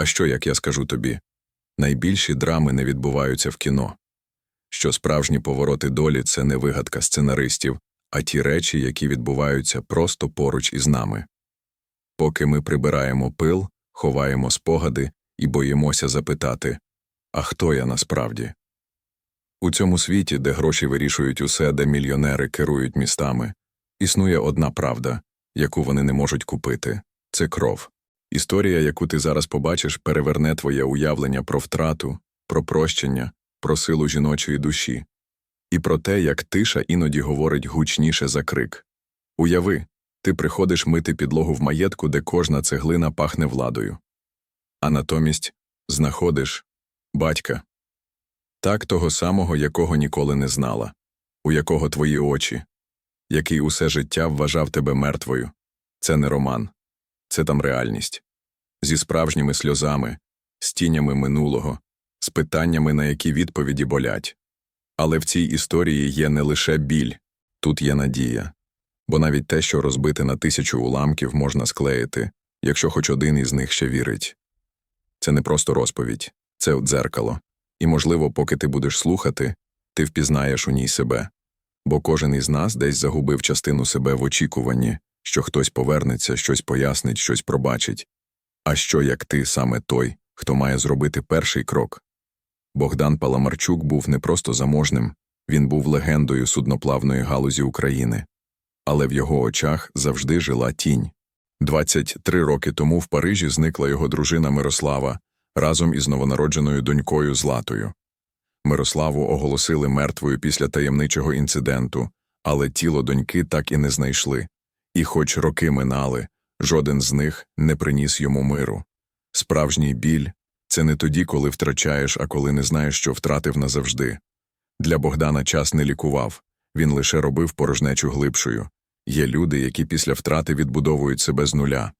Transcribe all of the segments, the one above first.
А що, як я скажу тобі? Найбільші драми не відбуваються в кіно. Що справжні повороти долі це не вигадка сценаристів, а ті речі, які відбуваються просто поруч із нами. Поки ми прибираємо пил, ховаємо спогади і боїмося запитати А хто я насправді? У цьому світі, де гроші вирішують усе, де мільйонери керують містами, існує одна правда, яку вони не можуть купити це кров. Історія, яку ти зараз побачиш, переверне твоє уявлення про втрату, про прощення, про силу жіночої душі і про те, як тиша іноді говорить гучніше за крик. Уяви, ти приходиш мити підлогу в маєтку, де кожна цеглина пахне владою. А натомість знаходиш батька, так того самого, якого ніколи не знала, у якого твої очі, який усе життя вважав тебе мертвою. Це не роман, це там реальність. Зі справжніми сльозами, з тінями минулого, з питаннями, на які відповіді болять. Але в цій історії є не лише біль, тут є надія. Бо навіть те, що розбите на тисячу уламків, можна склеїти, якщо хоч один із них ще вірить. Це не просто розповідь, це дзеркало. І, можливо, поки ти будеш слухати, ти впізнаєш у ній себе. Бо кожен із нас десь загубив частину себе в очікуванні, що хтось повернеться, щось пояснить, щось пробачить. А що як ти саме той, хто має зробити перший крок? Богдан Паламарчук був не просто заможним, він був легендою судноплавної галузі України. Але в його очах завжди жила тінь. 23 роки тому в Парижі зникла його дружина Мирослава разом із новонародженою донькою Златою. Мирославу оголосили мертвою після таємничого інциденту, але тіло доньки так і не знайшли. І, хоч роки минали, жоден з них не приніс йому миру. Справжній біль це не тоді, коли втрачаєш, а коли не знаєш, що втратив назавжди. Для Богдана час не лікував, він лише робив порожнечу глибшою. Є люди, які після втрати відбудовують себе з нуля.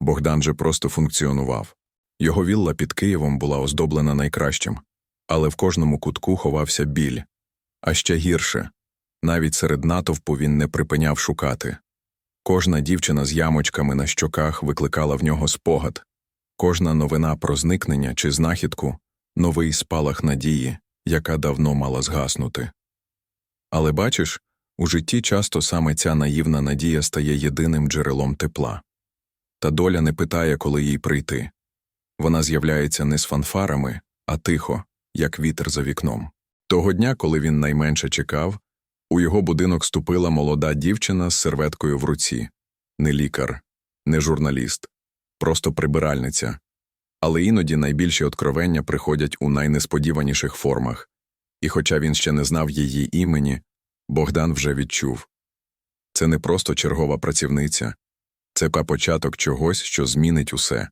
Богдан же просто функціонував. Його вілла під Києвом була оздоблена найкращим, але в кожному кутку ховався біль. А ще гірше навіть серед натовпу він не припиняв шукати. Кожна дівчина з ямочками на щоках викликала в нього спогад, кожна новина про зникнення чи знахідку новий спалах надії, яка давно мала згаснути. Але бачиш, у житті часто саме ця наївна надія стає єдиним джерелом тепла. Та доля не питає, коли їй прийти. Вона з'являється не з фанфарами, а тихо, як вітер за вікном. Того дня, коли він найменше чекав, у його будинок ступила молода дівчина з серветкою в руці не лікар, не журналіст, просто прибиральниця. Але іноді найбільші откровення приходять у найнесподіваніших формах, і, хоча він ще не знав її імені, Богдан вже відчув це не просто чергова працівниця, це початок чогось, що змінить усе.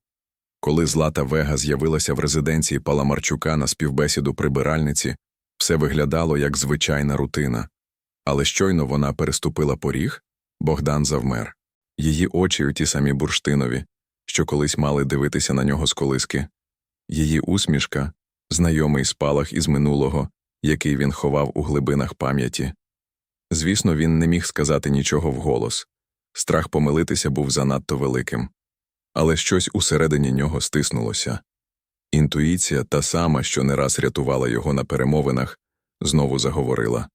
Коли Злата Вега з'явилася в резиденції Паламарчука на співбесіду прибиральниці, все виглядало як звичайна рутина. Але щойно вона переступила поріг, Богдан завмер. Її очі у ті самі бурштинові, що колись мали дивитися на нього з колиски, її усмішка, знайомий спалах із минулого, який він ховав у глибинах пам'яті. Звісно, він не міг сказати нічого вголос. Страх помилитися був занадто великим. Але щось усередині нього стиснулося. Інтуїція, та сама, що не раз рятувала його на перемовинах, знову заговорила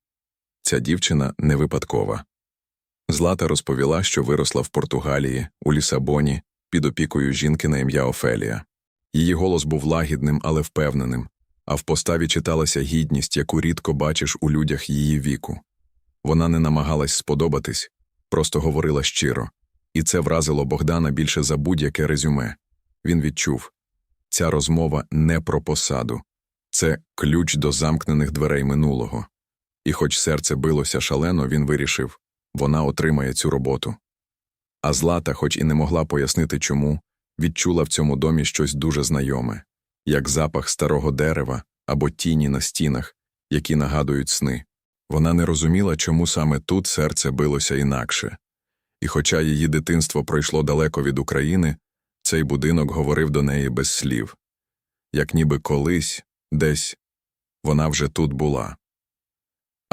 ця дівчина не випадкова. Злата розповіла, що виросла в Португалії, у Лісабоні, під опікою жінки на ім'я Офелія. Її голос був лагідним, але впевненим, а в поставі читалася гідність, яку рідко бачиш у людях її віку. Вона не намагалась сподобатись, просто говорила щиро, і це вразило Богдана більше за будь-яке резюме. Він відчув ця розмова не про посаду, це ключ до замкнених дверей минулого. І, хоч серце билося шалено, він вирішив вона отримає цю роботу. А Злата, хоч і не могла пояснити чому, відчула в цьому домі щось дуже знайоме, як запах старого дерева або тіні на стінах, які нагадують сни. Вона не розуміла, чому саме тут серце билося інакше. І, хоча її дитинство пройшло далеко від України, цей будинок говорив до неї без слів як ніби колись, десь вона вже тут була.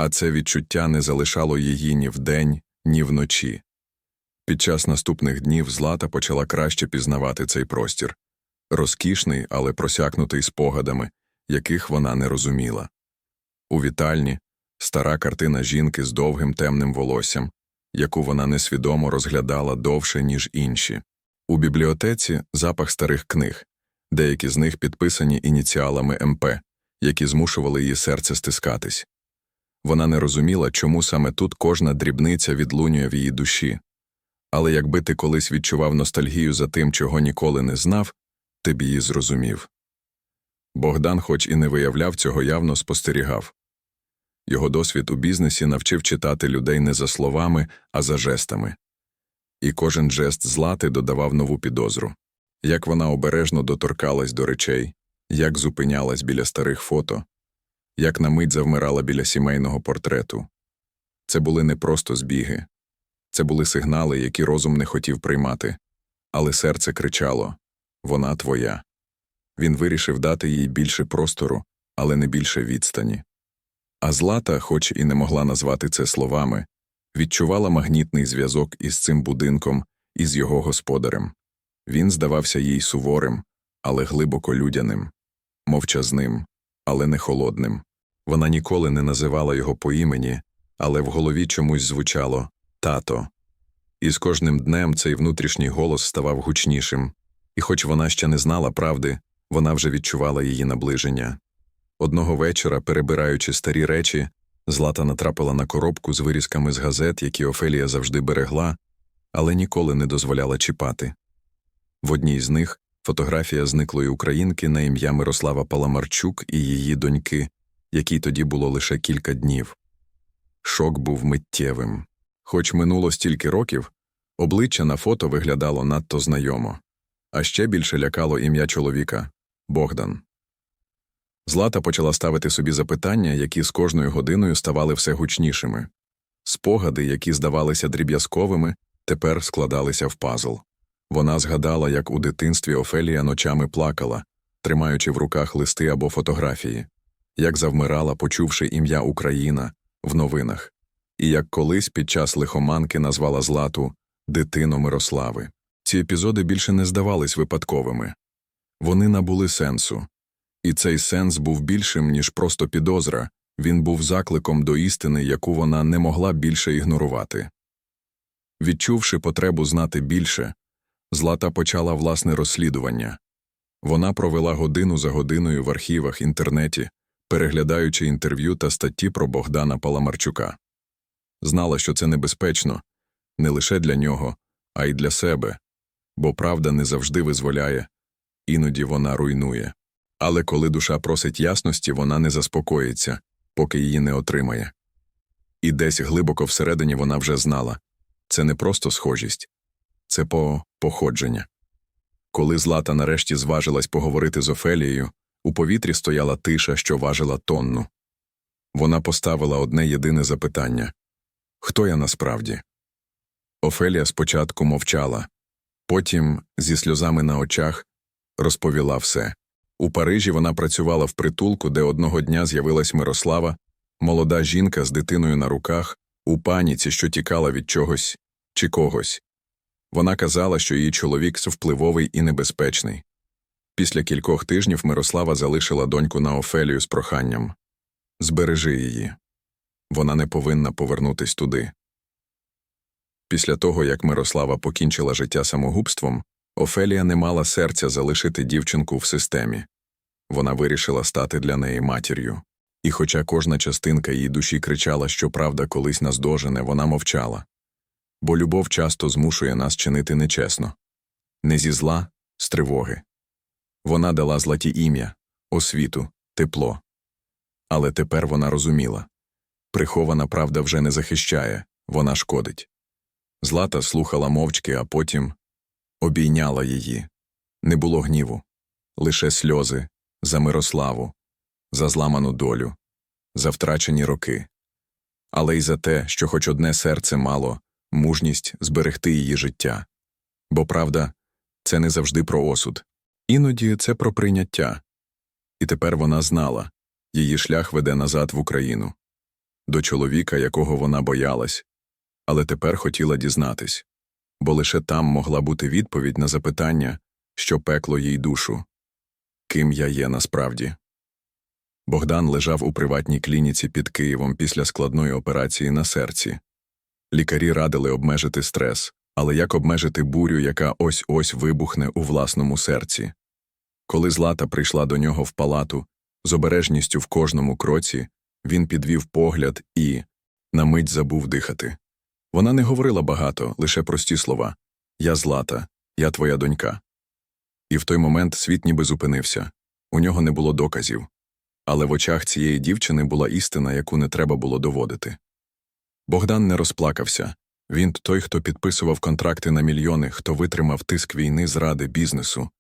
А це відчуття не залишало її ні вдень, ні вночі. Під час наступних днів Злата почала краще пізнавати цей простір. розкішний, але просякнутий спогадами, яких вона не розуміла. У вітальні стара картина жінки з довгим темним волоссям, яку вона несвідомо розглядала довше, ніж інші. У бібліотеці запах старих книг, деякі з них підписані ініціалами МП, які змушували її серце стискатись. Вона не розуміла, чому саме тут кожна дрібниця відлунює в її душі. Але якби ти колись відчував ностальгію за тим, чого ніколи не знав, ти б її зрозумів. Богдан, хоч і не виявляв цього, явно спостерігав. Його досвід у бізнесі навчив читати людей не за словами, а за жестами. І кожен жест злати додавав нову підозру. Як вона обережно доторкалась до речей, як зупинялась біля старих фото, як на мить завмирала біля сімейного портрету. Це були не просто збіги, це були сигнали, які розум не хотів приймати, але серце кричало вона твоя. Він вирішив дати їй більше простору, але не більше відстані. А Злата, хоч і не могла назвати це словами, відчувала магнітний зв'язок із цим будинком і з його господарем. Він здавався їй суворим, але глибоко людяним, мовчазним, але не холодним. Вона ніколи не називала його по імені, але в голові чомусь звучало тато. І з кожним днем цей внутрішній голос ставав гучнішим, і хоч вона ще не знала правди, вона вже відчувала її наближення. Одного вечора, перебираючи старі речі, Злата натрапила на коробку з вирізками з газет, які Офелія завжди берегла, але ніколи не дозволяла чіпати. В одній з них фотографія зниклої українки на ім'я Мирослава Паламарчук і її доньки, якій тоді було лише кілька днів. Шок був миттєвим. Хоч минуло стільки років, обличчя на фото виглядало надто знайомо, а ще більше лякало ім'я чоловіка Богдан. Злата почала ставити собі запитання, які з кожною годиною ставали все гучнішими. Спогади, які здавалися дріб'язковими, тепер складалися в пазл. Вона згадала, як у дитинстві Офелія ночами плакала, тримаючи в руках листи або фотографії, як завмирала, почувши ім'я Україна в новинах, і як колись під час лихоманки назвала Злату дитину Мирослави. Ці епізоди більше не здавались випадковими. Вони набули сенсу. І цей сенс був більшим, ніж просто підозра, він був закликом до істини, яку вона не могла більше ігнорувати. Відчувши потребу знати більше, Злата почала власне розслідування. Вона провела годину за годиною в архівах інтернеті, переглядаючи інтерв'ю та статті про Богдана Паламарчука. Знала, що це небезпечно не лише для нього, а й для себе, бо правда не завжди визволяє, іноді вона руйнує. Але коли душа просить ясності, вона не заспокоїться, поки її не отримає. І десь глибоко всередині вона вже знала це не просто схожість, це по походження. Коли Злата нарешті зважилась поговорити з Офелією, у повітрі стояла тиша, що важила тонну. Вона поставила одне єдине запитання Хто я насправді? Офелія спочатку мовчала, потім, зі сльозами на очах, розповіла все. У Парижі вона працювала в притулку, де одного дня з'явилась Мирослава, молода жінка з дитиною на руках, у паніці, що тікала від чогось чи когось. Вона казала, що її чоловік впливовий і небезпечний. Після кількох тижнів Мирослава залишила доньку на Офелію з проханням Збережи її. Вона не повинна повернутись туди. Після того, як Мирослава покінчила життя самогубством, Офелія не мала серця залишити дівчинку в системі. Вона вирішила стати для неї матір'ю. І хоча кожна частинка її душі кричала, що правда колись нас дожене, вона мовчала. Бо любов часто змушує нас чинити нечесно не зі зла, з тривоги. Вона дала златі ім'я, освіту, тепло. Але тепер вона розуміла прихована правда вже не захищає, вона шкодить. Злата слухала мовчки, а потім обійняла її. Не було гніву, лише сльози за Мирославу, за зламану долю, за втрачені роки, але й за те, що хоч одне серце мало мужність зберегти її життя. Бо правда, це не завжди про осуд, іноді це про прийняття. І тепер вона знала її шлях веде назад в Україну, до чоловіка, якого вона боялась, але тепер хотіла дізнатись бо лише там могла бути відповідь на запитання, що пекло їй душу. Ким я є насправді. Богдан лежав у приватній клініці під Києвом після складної операції на серці. Лікарі радили обмежити стрес, але як обмежити бурю, яка ось ось вибухне у власному серці. Коли Злата прийшла до нього в палату, з обережністю в кожному кроці, він підвів погляд і на мить забув дихати. Вона не говорила багато, лише прості слова Я Злата, я твоя донька. І в той момент світ ніби зупинився у нього не було доказів. Але в очах цієї дівчини була істина, яку не треба було доводити. Богдан не розплакався він той, хто підписував контракти на мільйони, хто витримав тиск війни зради бізнесу.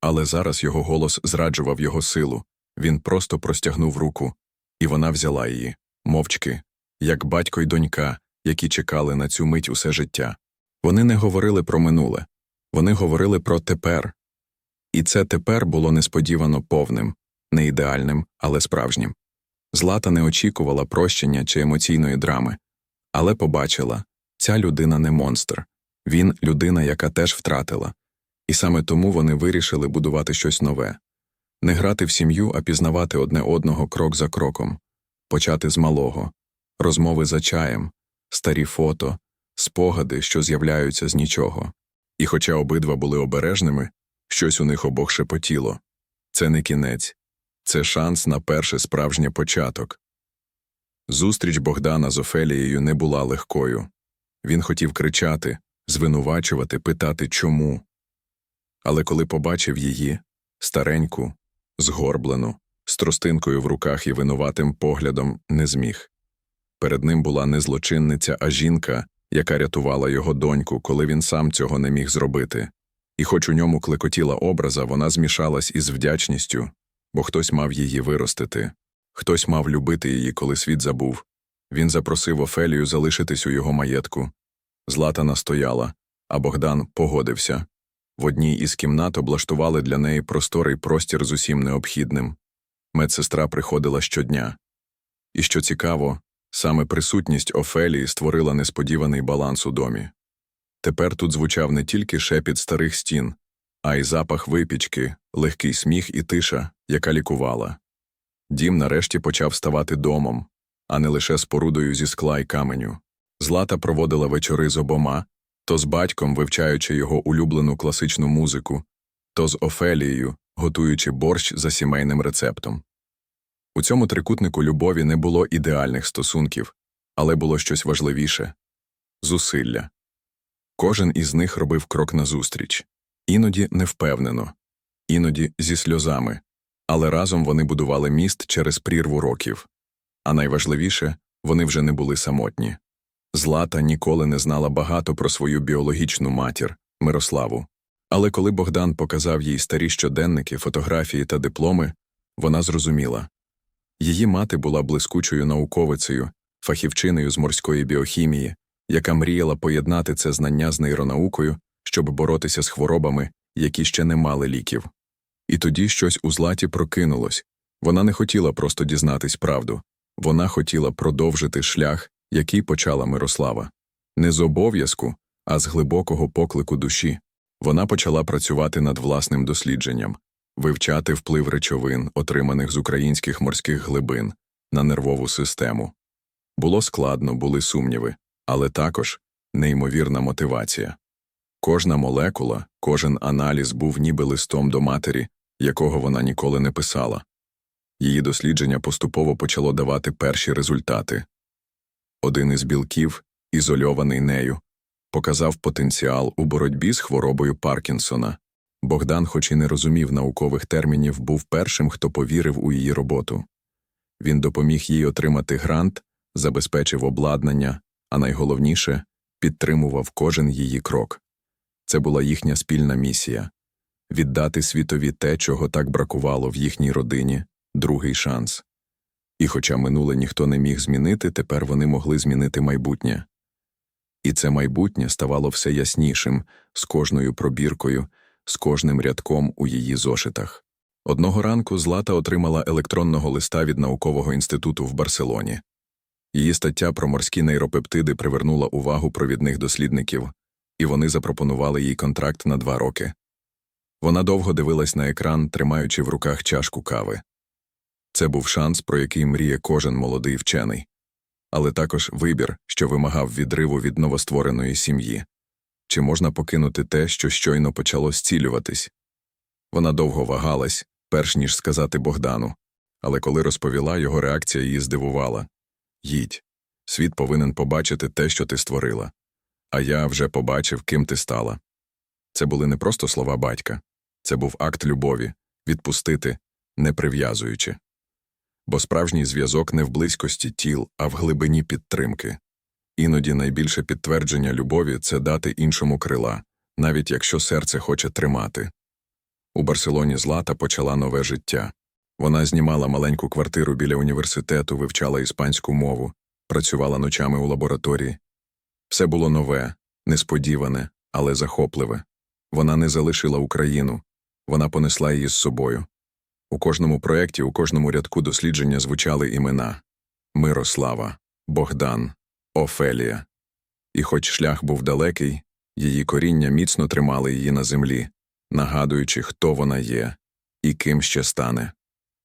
Але зараз його голос зраджував його силу він просто простягнув руку, і вона взяла її, мовчки, як батько й донька, які чекали на цю мить усе життя. Вони не говорили про минуле, вони говорили про тепер. І це тепер було несподівано повним, не ідеальним, але справжнім. Злата не очікувала прощення чи емоційної драми, але побачила ця людина не монстр, він людина, яка теж втратила. І саме тому вони вирішили будувати щось нове. Не грати в сім'ю, а пізнавати одне одного крок за кроком, почати з малого, розмови за чаєм, старі фото, спогади, що з'являються з нічого. І хоча обидва були обережними, щось у них обох шепотіло. Це не кінець, це шанс на перший справжній початок. Зустріч Богдана з Офелією не була легкою. Він хотів кричати, звинувачувати, питати чому. Але коли побачив її, стареньку, згорблену, з тростинкою в руках і винуватим поглядом, не зміг. Перед ним була не злочинниця, а жінка, яка рятувала його доньку, коли він сам цього не міг зробити. І хоч у ньому клекотіла образа, вона змішалась із вдячністю, бо хтось мав її виростити, хтось мав любити її, коли світ забув. Він запросив Офелію залишитись у його маєтку. Злата настояла, а Богдан погодився. В одній із кімнат облаштували для неї просторий простір з усім необхідним. Медсестра приходила щодня. І що цікаво, саме присутність Офелії створила несподіваний баланс у домі. Тепер тут звучав не тільки шепіт старих стін, а й запах випічки, легкий сміх і тиша, яка лікувала. Дім нарешті почав ставати домом, а не лише спорудою зі скла й каменю. Злата проводила вечори з обома, то з батьком, вивчаючи його улюблену класичну музику, то з Офелією, готуючи борщ за сімейним рецептом. У цьому трикутнику любові не було ідеальних стосунків, але було щось важливіше зусилля. Кожен із них робив крок назустріч, іноді невпевнено, іноді зі сльозами, але разом вони будували міст через прірву років. А найважливіше, вони вже не були самотні. Злата ніколи не знала багато про свою біологічну матір Мирославу. Але коли Богдан показав їй старі щоденники, фотографії та дипломи, вона зрозуміла її мати була блискучою науковицею, фахівчиною з морської біохімії, яка мріяла поєднати це знання з нейронаукою, щоб боротися з хворобами, які ще не мали ліків. І тоді щось у златі прокинулось вона не хотіла просто дізнатись правду, вона хотіла продовжити шлях, який почала Мирослава. Не з обов'язку, а з глибокого поклику душі. Вона почала працювати над власним дослідженням, вивчати вплив речовин, отриманих з українських морських глибин, на нервову систему. Було складно, були сумніви, але також неймовірна мотивація. Кожна молекула, кожен аналіз був ніби листом до матері, якого вона ніколи не писала. Її дослідження поступово почало давати перші результати. Один із білків, ізольований нею, показав потенціал у боротьбі з хворобою Паркінсона. Богдан, хоч і не розумів наукових термінів, був першим, хто повірив у її роботу. Він допоміг їй отримати грант, забезпечив обладнання, а найголовніше підтримував кожен її крок. Це була їхня спільна місія віддати світові те, чого так бракувало в їхній родині, другий шанс. І хоча минуле ніхто не міг змінити, тепер вони могли змінити майбутнє. І це майбутнє ставало все яснішим з кожною пробіркою, з кожним рядком у її зошитах. Одного ранку Злата отримала електронного листа від наукового інституту в Барселоні. Її стаття про морські нейропептиди привернула увагу провідних дослідників, і вони запропонували їй контракт на два роки. Вона довго дивилась на екран, тримаючи в руках чашку кави. Це був шанс, про який мріє кожен молодий вчений, але також вибір, що вимагав відриву від новоствореної сім'ї. Чи можна покинути те, що щойно почало зцілюватись? Вона довго вагалась, перш ніж сказати Богдану, але коли розповіла, його реакція її здивувала їдь. Світ повинен побачити те, що ти створила. А я вже побачив, ким ти стала. Це були не просто слова батька, це був акт любові відпустити, не прив'язуючи. Бо справжній зв'язок не в близькості тіл, а в глибині підтримки. Іноді найбільше підтвердження любові це дати іншому крила, навіть якщо серце хоче тримати. У Барселоні Злата почала нове життя. Вона знімала маленьку квартиру біля університету, вивчала іспанську мову, працювала ночами у лабораторії. Все було нове, несподіване, але захопливе. Вона не залишила Україну, вона понесла її з собою. У кожному проєкті, у кожному рядку дослідження звучали імена Мирослава, Богдан, Офелія. І хоч шлях був далекий, її коріння міцно тримали її на землі, нагадуючи, хто вона є і ким ще стане.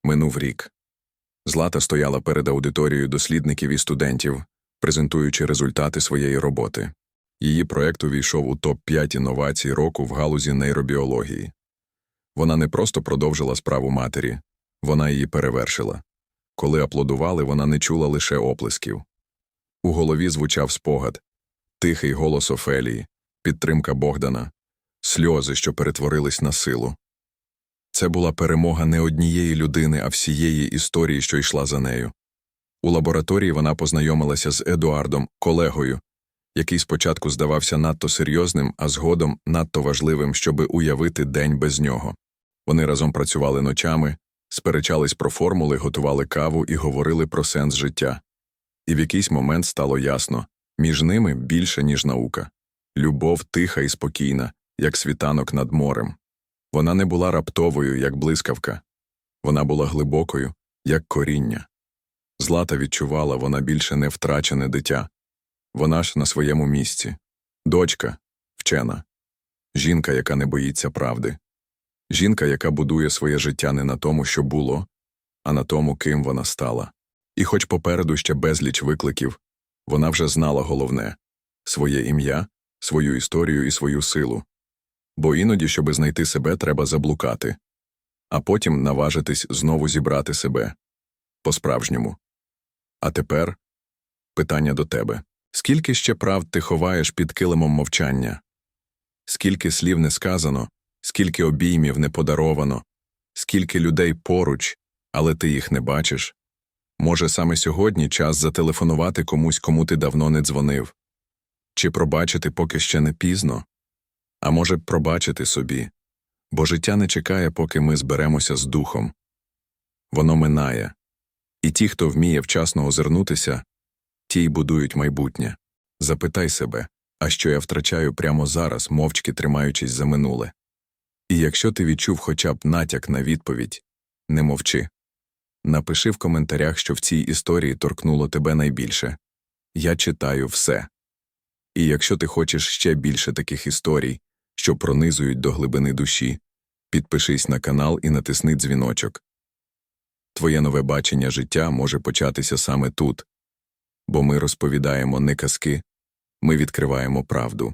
Минув рік. Злата стояла перед аудиторією дослідників і студентів, презентуючи результати своєї роботи. Її проект увійшов у топ-5 інновацій року в галузі нейробіології. Вона не просто продовжила справу матері, вона її перевершила. Коли аплодували, вона не чула лише оплесків. У голові звучав спогад, тихий голос Офелії, підтримка Богдана, сльози, що перетворились на силу. Це була перемога не однієї людини, а всієї історії, що йшла за нею. У лабораторії вона познайомилася з Едуардом, колегою, який спочатку здавався надто серйозним, а згодом надто важливим, щоби уявити день без нього. Вони разом працювали ночами, сперечались про формули, готували каву і говорили про сенс життя. І в якийсь момент стало ясно між ними більше, ніж наука. Любов тиха і спокійна, як світанок над морем. Вона не була раптовою, як блискавка, вона була глибокою, як коріння. Злата відчувала, вона більше не втрачене дитя. Вона ж на своєму місці. Дочка, вчена, жінка, яка не боїться правди, жінка, яка будує своє життя не на тому, що було, а на тому, ким вона стала. І хоч попереду ще безліч викликів, вона вже знала головне своє ім'я, свою історію і свою силу. Бо іноді, щоби знайти себе, треба заблукати, а потім наважитись знову зібрати себе по-справжньому. А тепер питання до тебе скільки ще правд ти ховаєш під килимом мовчання? Скільки слів не сказано, скільки обіймів не подаровано, скільки людей поруч, але ти їх не бачиш? Може, саме сьогодні час зателефонувати комусь, кому ти давно не дзвонив? Чи пробачити поки ще не пізно? А може, пробачити собі, бо життя не чекає, поки ми зберемося з духом. Воно минає, і ті, хто вміє вчасно озирнутися, ті й будують майбутнє. Запитай себе, а що я втрачаю прямо зараз, мовчки тримаючись за минуле. І якщо ти відчув хоча б натяк на відповідь, не мовчи. Напиши в коментарях, що в цій історії торкнуло тебе найбільше. Я читаю все. І якщо ти хочеш ще більше таких історій, що пронизують до глибини душі, підпишись на канал і натисни дзвіночок. Твоє нове бачення життя може початися саме тут, бо ми розповідаємо не казки, ми відкриваємо правду.